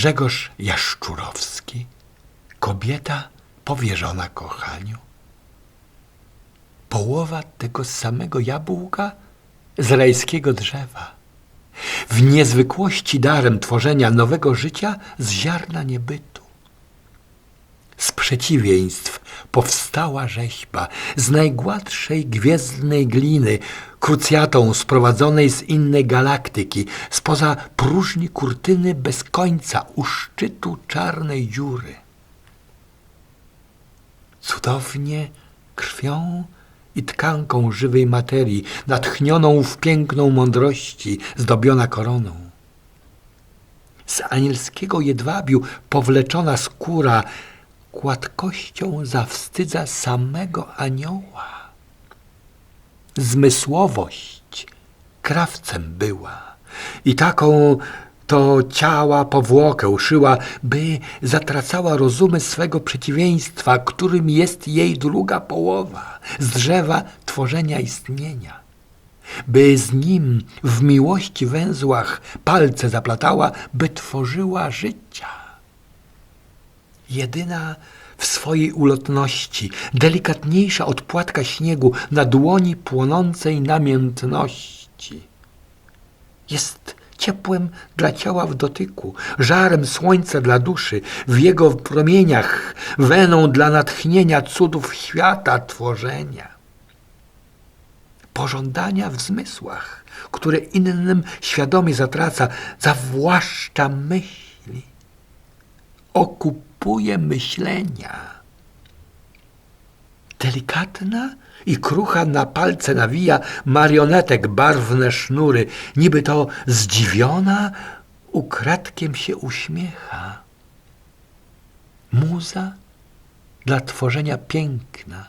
Grzegorz Jaszczurowski, kobieta powierzona kochaniu. Połowa tego samego jabłka z rajskiego drzewa. W niezwykłości darem tworzenia nowego życia z ziarna niebytu. Z przeciwieństw powstała rzeźba z najgładszej gwiezdnej gliny, krucjatą sprowadzonej z innej galaktyki, spoza próżni kurtyny bez końca u szczytu czarnej dziury. Cudownie krwią i tkanką żywej materii, natchnioną w piękną mądrości, zdobiona koroną. Z anielskiego jedwabiu powleczona skóra gładkością zawstydza samego anioła. Zmysłowość krawcem była i taką to ciała powłokę szyła, by zatracała rozumy swego przeciwieństwa, którym jest jej druga połowa, z drzewa tworzenia istnienia. By z nim w miłości węzłach palce zaplatała, by tworzyła życia jedyna w swojej ulotności, delikatniejsza od płatka śniegu na dłoni płonącej namiętności. Jest ciepłem dla ciała w dotyku, żarem słońca dla duszy, w jego promieniach, weną dla natchnienia cudów świata tworzenia. Pożądania w zmysłach, które innym świadomie zatraca, zawłaszcza myśli okupuje myślenia. Delikatna i krucha na palce nawija marionetek barwne sznury, niby to zdziwiona ukradkiem się uśmiecha. Muza dla tworzenia piękna.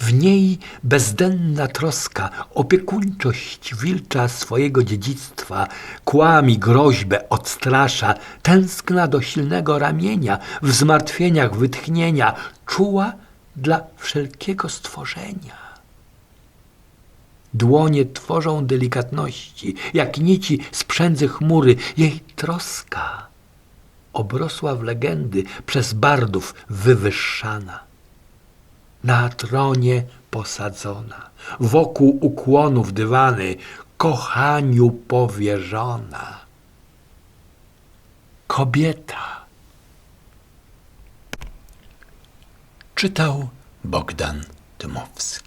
W niej bezdenna troska, opiekuńczość wilcza swojego dziedzictwa, kłami groźbę odstrasza, tęskna do silnego ramienia, w zmartwieniach wytchnienia, czuła dla wszelkiego stworzenia. Dłonie tworzą delikatności, jak nici sprzędzy chmury, jej troska obrosła w legendy przez bardów wywyższana na tronie posadzona, wokół ukłonów dywany, kochaniu powierzona. Kobieta. Czytał Bogdan Dmowski.